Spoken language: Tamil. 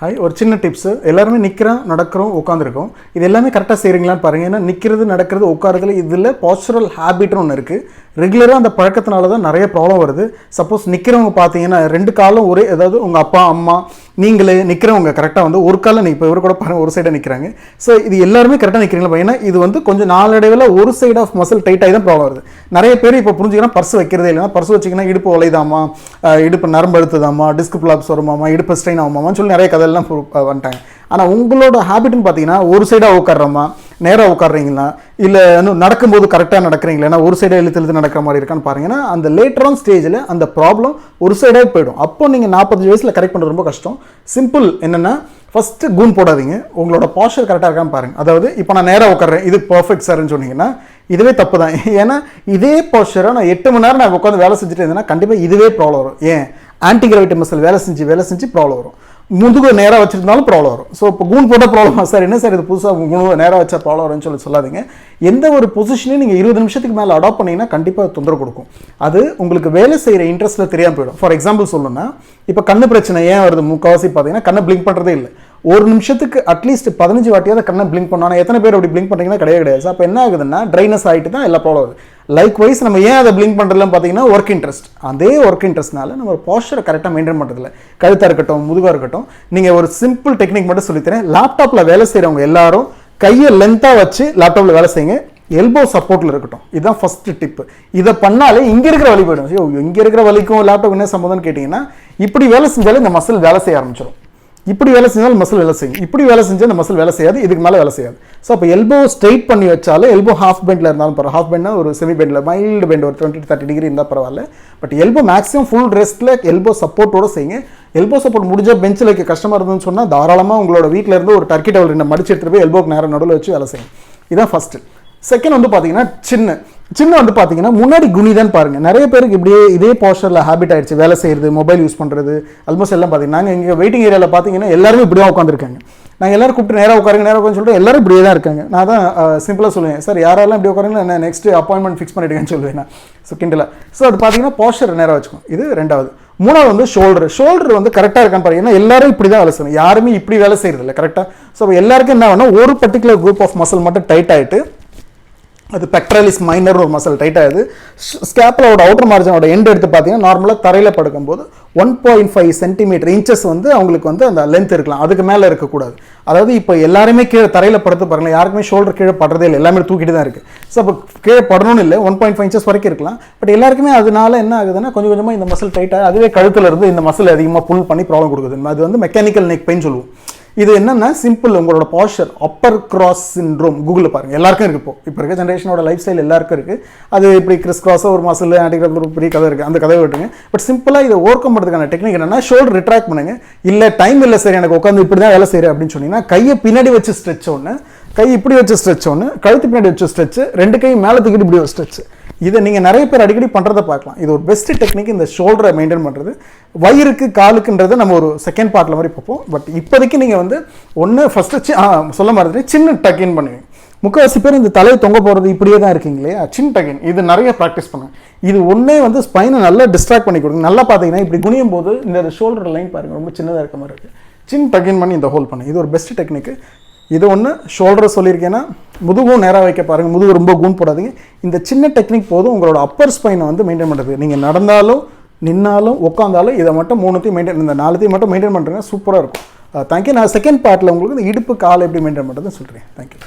ஹாய் ஒரு சின்ன டிப்ஸு எல்லாருமே நிற்கிறோம் நடக்கிறோம் உட்காந்துருக்கோம் இது எல்லாமே கரெக்டாக செய்கிறீங்களான்னு பாருங்கள் ஏன்னா நிற்கிறது நடக்கிறது உட்காரதுல இதில் பாஸ்டரல் ஹேபிட்னு ஒன்று இருக்குது ரெகுலராக அந்த பழக்கத்தினால தான் நிறைய ப்ராப்ளம் வருது. சப்போஸ் நிற்கிறவங்க பார்த்தீங்கன்னா ரெண்டு காலம் ஒரே அதாவது உங்கள் அப்பா அம்மா நீங்களே நிற்கிறவங்க கரெக்டாக வந்து ஒரு காலம் இப்போ இவர் கூட பாருங்கள் ஒரு சைடாக நிற்கிறாங்க ஸோ இது எல்லாருமே கரெக்டாக நிற்கிறீங்களா ஏன்னா இது வந்து கொஞ்சம் நாளடைவில் ஒரு சைடு ஆஃப் மசில் டைட் ஆகி தான் ப்ராப்ளம் வருது. நிறைய பேர் இப்போ புரிஞ்சுக்கிறா பர்ஸ் வைக்கிறதே இல்லைன்னா பர்ஸ் வச்சிங்கன்னா இடுப்பு உழைதாமா இடுப்பு நரம்பு அழுத்துதாமா? Disk flaps வருமாமா? இடுப்பு ஸ்ட்ரெயின் ஆகுமாமான்னு சொல்லி நிறைய கதையெல்லாம் வந்துட்டாங்க. ஆனால் உங்களோட ஹேபிட்னு பார்த்தீங்கன்னா ஒரு சைடாக உட்காடுறோமா நேராக உட்காடுறீங்களா இல்லை இன்னும் நடக்கும்போது கரெக்டாக நடக்கிறீங்களா? ஏன்னா ஒரு சைடாக இழுத்து இழுத்து நடக்கிற மாதிரி இருக்கான்னு பாருங்கன்னா அந்த லேட்டர் ஆன் ஸ்டேஜில் அந்த ப்ராப்ளம் ஒரு சைடாக போயிடும். அப்போ நீங்கள் நாற்பத்தஞ்சு வயசில் கரெக்ட் பண்ணுறது ரொம்ப கஷ்டம். சிம்பிள் என்னென்னா ஃபஸ்ட்டு கூன் போடாதீங்க. உங்களோட பாஸ்டர் கரெக்டாக இருக்கான்னு பாருங்க. அதாவது இப்போ நான் நேராக உட்காறேன் இது பர்ஃபெக்ட் சார்னு சொன்னீங்கன்னா இதுவே தப்பு தான் ஏன்னா இதே பாஸ்டரை நான் எட்டு மணி நேரம் நான் உட்காந்து வேலை செஞ்சுட்டு இருந்தேன்னா கண்டிப்பாக இதுவே ப்ராப்ளம் வரும். ஏன்? ஆன்டி கிராவிட்டி மசில் வேலை செஞ்சு வேலை செஞ்சு ப்ராப்ளம் வரும். முதுகு நேராக வச்சுருந்தாலும் ப்ராப்ளம் வரும். ஸோ இப்போ கூன் போட்டால் ப்ராப்ளம் சார் என்ன சார் இது புதுசாக குணு நேராக வச்சா ப்ராப்ளம் வரும்னு சொல்லி சொல்லாதீங்க. எந்த ஒரு பொசிஷனையும் நீங்கள் இருபது நிமிஷத்துக்கு மேலே அடாப்ட் பண்ணிங்கன்னா கண்டிப்பாக தொந்தரவு கொடுக்கும். அது உங்களுக்கு வேலை செய்கிற இன்ட்ரெஸ்ட்டில் தெரியாமல் போயிடும். ஃபார் எக்ஸாம்பிள் சொல்லணும்னா இப்போ கண்ணு பிரச்சனை ஏன் வருது? முக்கால்வாசி பார்த்தீங்கன்னா கண்ணை பிளிங்க் பண்ணுறதே இல்லை. ஒரு நிமிஷத்துக்கு அட்லீஸ்ட் பதினஞ்சு வாட்டியாவது கண்ணை பிளிங்க் பண்ணோம். எத்தனை பேர் அப்படி பிளிங்க் பண்ணுறீங்கன்னா கிடையாது. கிடையாது அப்போ என்ன ஆகுதுன்னா ட்ரைனஸ் ஆகிட்டு தான் எல்லா ப்ராப்ளம் ஆகுது. லைக் வைஸ் நம்ம ஏன் அதை பிளிங்க் பண்ணுறதுலாம் பார்த்தீங்கன்னா ஒர்க் இன்ட்ரெஸ்ட் அதே ஒர்க் இன்ட்ரெஸ்ட்னால நம்ம பாஸ்டரை கரெக்டாக மெயின்டைன் பண்ணுறதில்ல கழுத்தாக இருக்கட்டும் முதுகாக இருக்கட்டும். நீங்கள் ஒரு சிம்பிள் டெக்னிக் மட்டும் சொல்லித்தரேன். லேப்டாப்பில் வேலை செய்கிறவங்க எல்லாரும் கையை லென்த்தாக வச்சு லேப்டாப்பில் வேலை செய்யுங்க. எல்போ சப்போர்ட்டில் இருக்கட்டும். இதுதான் ஃபஸ்ட்டு டிப்பு இதை பண்ணாலே இங்கே இருக்கிற வலி போயிடும். ஐயோ இங்கே இருக்கிற வலிக்கும் லேப்டாப் என்ன சம்மந்தம்னு கேட்டிங்கன்னா இப்படி வேலை செஞ்சாலே இந்த மசில் வேலை செய்ய ஆரம்பிச்சிடும் இப்படி வேலை செஞ்சாலும் மசில் வேலை செய்யும். இப்படி வேலை செஞ்சால் இந்த மசில் வேலை செய்யாது இதுக்கு மேலே வேலை செய்யாது. ஸோ அப்போ எல்போ ஸ்ட்ரைட் பண்ணி வச்சாலும் எல்போ ஹாஃப் பெண்டில் இருந்தாலும் பரவாயில்ல ஹாஃப் பெண்ட்னா ஒரு செமி பெண்டில் மைல்டு பெண்ட் ஒரு டுவெண்ட்டி தேர்ட்டி டிகிரி இருந்தால் பரவாயில்ல. பட் எல்போ மேக்ஸிமம் ஃபுல் ரெஸ்ட்டில் எல்போ சப்போர்ட்டோடு செய்யுங்க. எல்போ சப்போர்ட் முடிஞ்ச பெஞ்சில் வைக்க கஷ்டமாக இருந்ததுன்னு சொன்னால் தாராளமாக உங்களோட வீட்டில் இருந்து ஒரு டர்க்கி டவல் ரெண்டு மடிச்சு எடுத்துகிட்டு போய் எல்போக்கு நேரம் நடுவில் வச்சு வேலை செய்யும் இதுதான் ஃபஸ்ட்டு செகண்ட் வந்து பார்த்தீங்கன்னா சின்ன. சின்ன வந்து பார்த்தீங்கன்னா முன்னாடி குனி தான் பாருங்கள் நிறைய பேருக்கு இப்படியே இதே போஸ்டரில் ஹேபிட் ஆகிடுச்சு வேலை செய்யறது மொபைல் யூஸ் பண்ணுறது ஆல்மோஸ்ட் எல்லாம் பார்த்தீங்கன்னா நாங்கள் இங்கே வெயிட்டிங் ஏரியாவில் பார்த்தீங்கன்னா எல்லாருமே இப்படி தான் உட்காந்துருக்காங்க நாங்கள் எல்லோரும் கூப்பிட்டு நேராக உட்காருங்க நேராக உட்காந்து சொல்லிட்டு எல்லாரும் இப்படியே தான் இருக்காங்க. நான் தான் சிம்பிளாக சொல்லுவேன். சார் யாரெல்லாம் இப்படி உட்காருங்க நான் நெக்ஸ்ட் அப்பாயின்மெண்ட் ஃபிக்ஸ் பண்ணிவிடுங்கன்னு சொல்லுவேன் நான். ஸோ கிண்டில் ஸோ அது பார்த்தீங்கன்னா போஸ்டர் நேராக வச்சுக்கோம். இது ரெண்டாவது. மூணாவது வந்து ஷோல்டர் ஷோல்டர் வந்து கரெக்டாக இருக்கான்னு பாருங்க. எல்லாரும் இப்படி தான் வேலை செய்யணும். யாருமே இப்படி வேலை செய்கிறது இல்லை கரெக்டாக ஸோ எல்லாருக்கும் என்ன வேணும் ஒரு பர்டிகுலர் குரூப் ஆஃப் மசில் மட்டும் டைட் ஆகிட்டு அது பெக்ட்ரலிஸ் மைனர் ஒரு மசில் டைட் ஆகுது ஸ்கேப்பலோட அவுட்டர் மார்ஜனோட எண்ட் எடுத்து பார்த்தீங்கன்னா நார்மலாக தரையில் படுக்கும்போது one point five centimetre inches வந்து அவங்களுக்கு வந்து அந்த லென்த் இருக்கலாம். அதுக்கு மேலே இருக்கக்கூடாது. அதாவது இப்போ எல்லாருமே கீழே தரையில் படுத்து பாருங்கள் யாருக்குமே ஷோல்டர் கீழே படுறதே இல்லை. எல்லாமே தூக்கிட்டு தான் இருக்குது ஸோ அப்போ கீழே படணும்னு இல்லை ஒன் பாயிண்ட் ஃபைவ் இன்ச்சஸ் வரைக்கும் இருக்கலாம். பட் எல்லாருக்குமே அதனால என்ன ஆகுதுன்னா கொஞ்சம் கொஞ்சமாக இந்த மசில் டைட்டாக அதுவே கழுத்தில் இருந்து இந்த மசில் அதிகமாக புல் பண்ணி ப்ராப்ளம் கொடுக்குது. அது வந்து மெக்கானிக்கல் நெக் பெயின் சொல்லுவோம். இது என்னென்னா சிம்பிள் உங்களோட பாஸ்டர் அப்பர் கிராஸ் சின்ரோம் கூகுளில் பாருங்கள் எல்லாருக்கும் இருக்குது இப்போ. இப்போ இருக்க ஜென்ரேஷனோட லைஃப் ஸ்டைல் எல்லாருக்கும் இருக்குது அது இப்படி கிறிஸ் கிராஸாக ஒரு மாசத்தில் ஆன்டிகிராஃப் ஒரு பெரிய கதை இருக்குது அந்த கதையை விட்டுங்க பட் சிம்பிளாக இதை ஓவர் கம் பண்ணுறதுக்கான டெக்னிக் என்னென்னா ஷோல்டர் ரிட்ராக்ட் பண்ணுங்க. இல்லை டைம் இல்லை சரி எனக்கு உட்காந்து இப்படி தான் வேலை செய்கிறேன் அப்படின்னு சொன்னீங்கன்னா கையை பின்னாடி வச்சு ஸ்ட்ரெச் ஒன்று கை இப்படி வச்சு ஸ்ட்ரெச் ஒன்று கழுத்து பின்னாடி வச்சு ஸ்ட்ரெச் ரெண்டு கை மேலே தூக்கிட்டு இப்படி ஒரு ஸ்ட்ரெச்சு இதை நீங்கள் நிறைய பேர் அடிக்கடி பண்ணுறதை பார்க்கலாம். இது ஒரு பெஸ்ட் டெக்னிக் இந்த ஷோல்டரை மெயின்டைன் பண்ணுறது வயிறுக்கு காலுக்குன்றதை நம்ம ஒரு செகண்ட் பார்ட்டில் மாதிரி பார்ப்போம். பட் இப்போதைக்கு நீங்கள் வந்து ஒன்று ஃபஸ்ட்டு சொல்ல மாதிரி சின்ன டக்கின் பண்ணுவீங்க. முக்கால்வாசி பேர் இந்த தலையை தொங்க போகிறது இப்படியே தான் இருக்கீங்க இல்லையா? சின் டக்கின் இது நிறைய ப்ராக்டிஸ் பண்ணுங்க. இது ஒன்றே வந்து ஸ்பைனை நல்லா டிஸ்ட்ராக்ட் பண்ணி கொடுங்க நல்லா பார்த்தீங்கன்னா இப்படி குனியும் போது இந்த ஷோல்டர் லைன் பாருங்கள் ரொம்ப சின்னதாக இருக்க மாதிரி இருக்குது சின் டக்கின் பண்ணி இந்த ஹோல் பண்ணு. இது ஒரு பெஸ்ட் டெக்னிக்கு இது ஒன்று ஷோல்டர் சொல்லியிருக்கேன்னா முதுகும் நேராக வைக்க பாருங்கள் முதுகு ரொம்ப கூன் போடாதீங்க. இந்த சின்ன டெக்னிக் போதும் உங்களோட அப்பர் ஸ்பைனை வந்து மெயின்டைன் பண்ணுறது நீங்கள் நடந்தாலும் நின்னாலும் உட்காந்தாலும் இதை மட்டும் மூணுத்தையும் மெயின்டைன் இந்த நாலுத்தையும் மட்டும் மெயின்டைன் பண்ணுறேங்க சூப்பராக இருக்கும். தேங்க்யூ நான் செகண்ட் பார்ட்டில் உங்களுக்கு இந்த இடுப்பு கால் எப்படி மெயின்டைன் பண்ணுறதுன்னு சொல்கிறேன் தேங்க்யூ